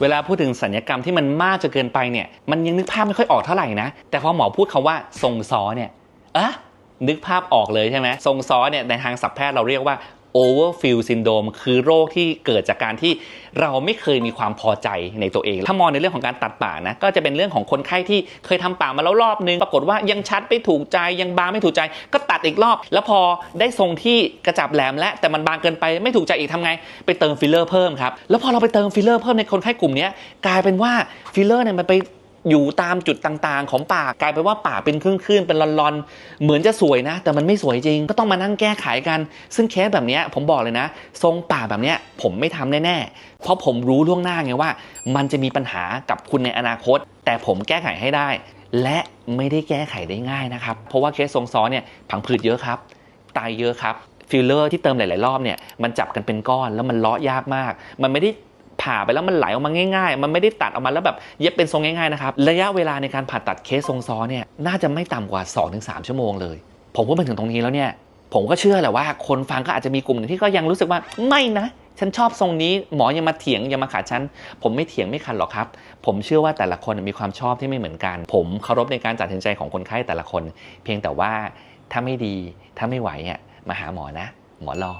เวลาพูดถึงสัญญกรรมที่มันมากจนเกินไปเนี่ย มันยังนึกภาพไม่ค่อยออกเท่าไหร่นะ แต่พอหมอพูดคาว่าทรงซ้อเนี่ยอะนึกภาพออกเลยใช่ไหมทรงซ้อเนี่ยในทางศัพท์แพทย์เราเรียกว่า overfill syndrome คือโรคที่เกิดจากการที่เราไม่เคยมีความพอใจในตัวเอง ถ้ามองในเรื่องของการตัดป่านะ ก็จะเป็นเรื่องของคนไข้ที่เคยทำป่ามาแล้วรอบนึง ปรากฏว่ายังชัดไม่ถูกใจ ยังบางไม่ถูกใจ ก็ตัดอีกรอบ แล้วพอได้ทรงที่กระจับแหลมและแต่มันบางเกินไปไม่ถูกใจอีกทำไง ไปเติมฟิลเลอร์เพิ่มครับ แล้วพอเราไปเติมฟิลเลอร์เพิ่มในคนไข้กลุ่มนี้กลายเป็นว่าฟิลเลอร์เนี่ยมันไป อยู่ตามจุดต่างๆ ของปากกลายเป็นว่าปากเป็นคลื่นๆเป็นลอนๆ เหมือนจะสวยนะ แต่มันไม่สวยจริง ก็ต้องมานั่งแก้ไขกัน ซึ่งเคสแบบนี้ผมบอกเลยนะ ทรงปากแบบนี้ผมไม่ทำแน่ๆ เพราะผมรู้ล่วงหน้าไงว่า มันจะมีปัญหากับคุณในอนาคต แต่ผมแก้ไขให้ได้ และไม่ได้แก้ไขได้ง่ายนะครับ เพราะว่าเคสทรงซ้อนเนี่ยผังผืดเยอะครับไตเยอะครับฟิลเลอร์ที่เติมหลาย ๆ รอบเนี่ยมันจับกันเป็นก้อนแล้วมันเลาะยากมาก มันไม่ได้ ผ่าไปแล้วมันไหลออกมาง่าย ๆ มันไม่ได้ตัดออกมาแล้วแบบเย็บเป็นทรงง่ายๆนะครับระยะเวลาในการผ่าตัดเคสทรงซ้อเนี่ยน่าจะไม่ต่ำกว่า 2-3 ชั่วโมงเลย ผมพูดมาถึงตรงนี้แล้วเนี่ยผมก็เชื่อแหละว่าคนฟังก็อาจจะมีกลุ่มหนึ่งที่ก็ยังรู้สึกว่าไม่นะ ฉันชอบทรงนี้หมอยังมาเถียงยังมาขัดฉัน ผมไม่เถียงไม่ขัดหรอกครับ ผมเชื่อว่าแต่ละคนมีความชอบที่ไม่เหมือนกัน ผมเคารพในการตัดสินใจของคนไข้แต่ละคน เพียงแต่ว่าถ้าไม่ดีถ้าไม่ไหวอะมาหาหมอนะ หมอรอ